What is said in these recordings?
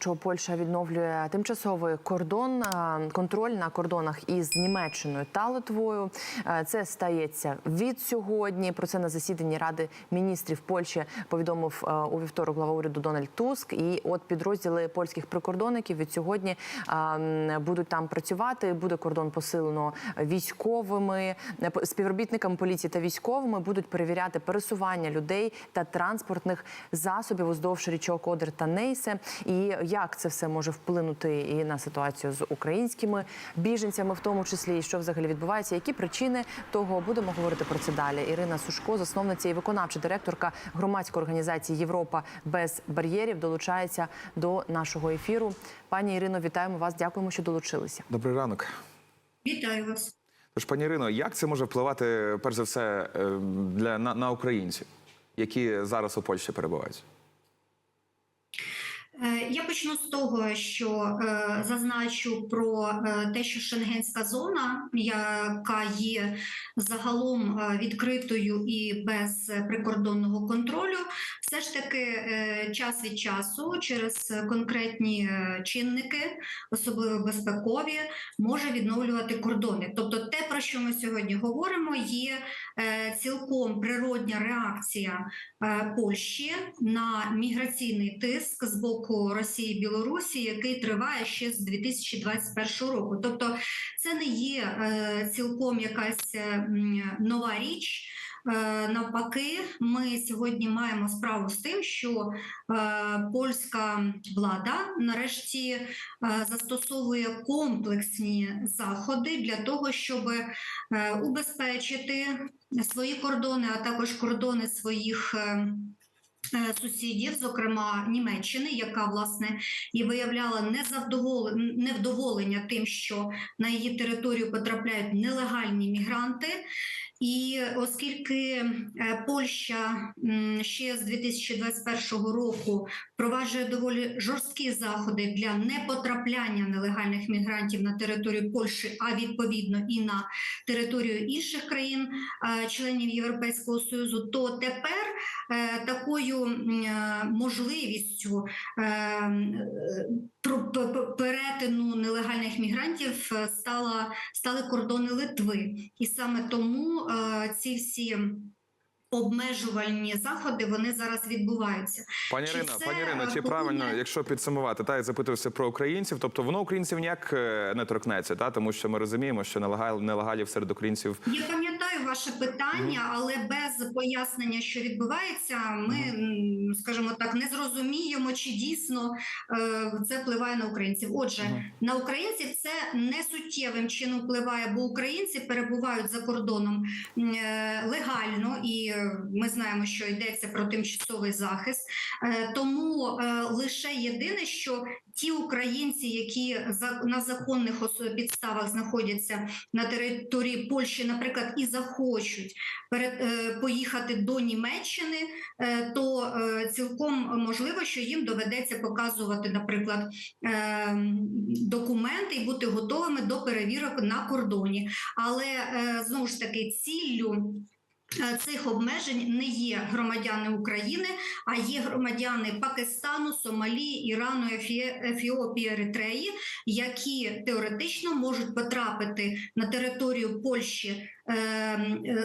що Польща відновлює тимчасовий кордон, е, контроль на кордонах із Німеччиною та Литвою. Е, Це стається від сьогодні. Про це на засіданні Ради міністрів Польщі повідомив е, у вівторок глава уряду Дональд Туск. І от підрозділи польських прикордонників від сьогодні будуть там працювати. Буде кордон посилено військовими співробітниками поліції та військовими. Будуть перевіряти пересування людей та транспортних засобів уздовж річок Одер та Нейсе. І як це все може вплинути і на ситуацію з українськими біженцями, в тому числі, і що взагалі відбувається, які причини того будемо говорити про це далі. Ірина Сушко, засновниця і виконавча директорка громадської організації Європа без бар'єрів, долучається до нашого ефіру. Пані Ірино, вітаємо вас. Дякуємо, що долучилися. Добрий ранок. Вітаю вас. Тож, пані Ірино, як це може впливати перш за все е, для на, на українців, які зараз у Польщі перебувають? Е, Я почну з того, що е, зазначу про е, те, що Шенгенська зона, яка є загалом е, відкритою і без прикордонного контролю, все ж таки е, час від часу через конкретні е, чинники, особливо безпекові, може відновлювати кордони. Тобто, те, про що ми сьогодні говоримо, є е, цілком природня реакція е, Польщі на міграційний тиск з боку Росії і Білорусі, який триває ще з 2021 року. Тобто, це не є е, цілком якась е, нова річ. Е, Навпаки, ми сьогодні маємо справу з тим, що польська влада нарешті застосовує комплексні заходи для того, щоб убезпечити свої кордони, а також кордони своїх. Е, Сусідів, зокрема Німеччини, яка власне і виявляла невдоволення тим, що на її територію потрапляють нелегальні мігранти. І оскільки е, Польща ще з 2021 року впроваджує доволі жорсткі заходи для непотрапляння нелегальних мігрантів на територію Польщі, а відповідно і на територію інших країн, е, членів Європейського союзу, то тепер такою е, можливістю е, е, перетину нелегальних мігрантів е, стала стали кордони Литви, і саме тому е, ці всі обмежувальні заходи вони зараз відбуваються. Пані Чи це, пані Ірино, чи е, правильно, повинне- якщо підсумувати, та я запитувався про українців, тобто воно українців ніяк е, не торкнеться, та тому що ми розуміємо, що нелегал, нелегалів серед українців Я пам'ятаю ваше питання, але без пояснення, що відбувається, ми, скажімо так, не зрозуміємо, чи дійсно е, це впливає на українців. Отже, на українців це не суттєвим чином впливає, бо українці перебувають за кордоном е, легально, і ми знаємо, що йдеться про тимчасовий захист. Е, Тому е, лише єдине, що ті українці, які на законних підставах знаходяться на території Польщі, наприклад, і захочуть е, поїхати до Німеччини, то цілком можливо, що їм доведеться показувати, наприклад, документи і бути готовими до перевірок на кордоні. Але знову ж таки, ціллю. Е, Цих обмежень не є громадяни України, а є громадяни Пакистану, Сомалі, Ірану, Ефі- Ефіопії, Еритреї, які теоретично можуть потрапити на територію Польщі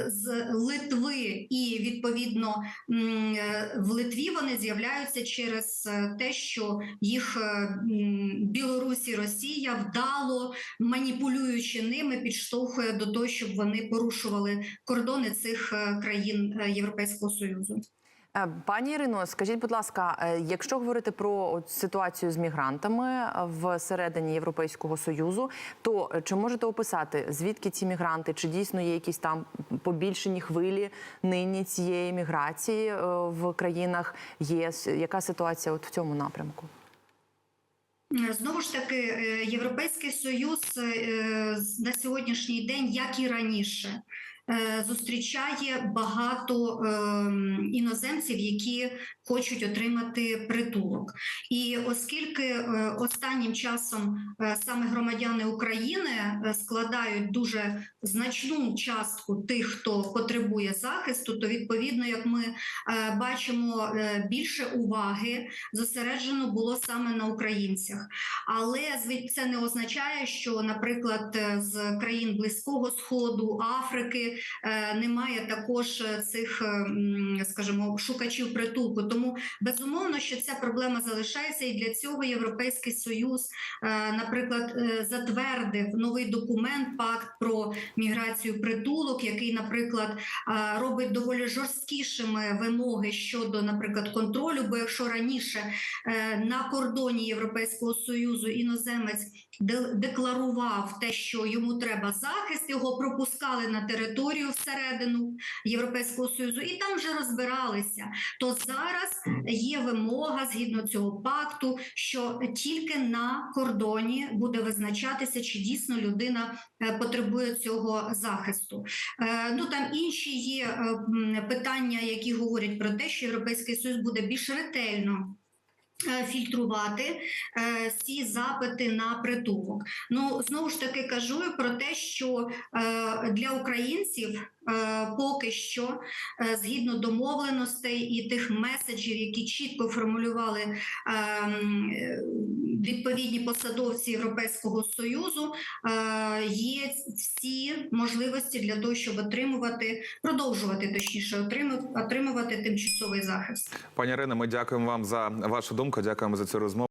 з Литви, і відповідно е, в Литві вони з'являються через е, те, що їх Білорусі Росія вдало маніпулюючи ними, підштовхує до того, щоб вони порушували кордони цих е, країн е, Європейського союзу. Е, Пані Ірино, скажіть, будь ласка, е, якщо говорити про ситуацію з мігрантами е, всередині Європейського союзу, то чи можете описати звідки ці мігранти? Чи дійсно є якісь там побільшені хвилі нині цієї міграції в країнах ЄС? Яка ситуація от в цьому напрямку? Знову ж таки, Європейський Союз на сьогоднішній день, як і раніше, зустрічає багато ем, іноземців, які хочуть отримати притулок. І оскільки е, останнім часом е, саме громадяни України е, складають дуже значну частку тих, хто потребує захисту, то відповідно, як ми е, бачимо, е, більше уваги зосереджено було саме на українцях. Але це не означає, що, наприклад, е, з країн Близького Сходу, Африки е, немає також е, цих, е, скажімо, шукачів притулку. Тому безумовно, що ця проблема залишається, і для цього Європейський Союз, наприклад, затвердив новий документ Пакт про міграцію притулок, який, наприклад, робить доволі жорсткішими вимоги щодо, наприклад, контролю. Бо якщо раніше на кордоні Європейського союзу іноземець декларував те, що йому треба захист, його пропускали на територію всередину Європейського союзу, і там вже розбиралися. То зараз є вимога згідно цього пакту, що тільки на кордоні буде визначатися, чи дійсно людина е, потребує цього захисту. Е, Ну там інші є е, питання, які говорять про те, що Європейський Союз буде більш ретельно. Е, Фільтрувати е, ці запити на притулок. Ну знову ж таки кажу про те, що е, для українців е, поки що, е, згідно домовленостей і тих меседжів, які чітко формулювали е, відповідні посадовці Європейського союзу, е, є всі можливості для того, щоб отримувати, продовжувати точніше отримувати, отримувати тимчасовий захист. Пані Ірино, ми дякуємо вам за вашу думку. Дякуємо за цю розмову.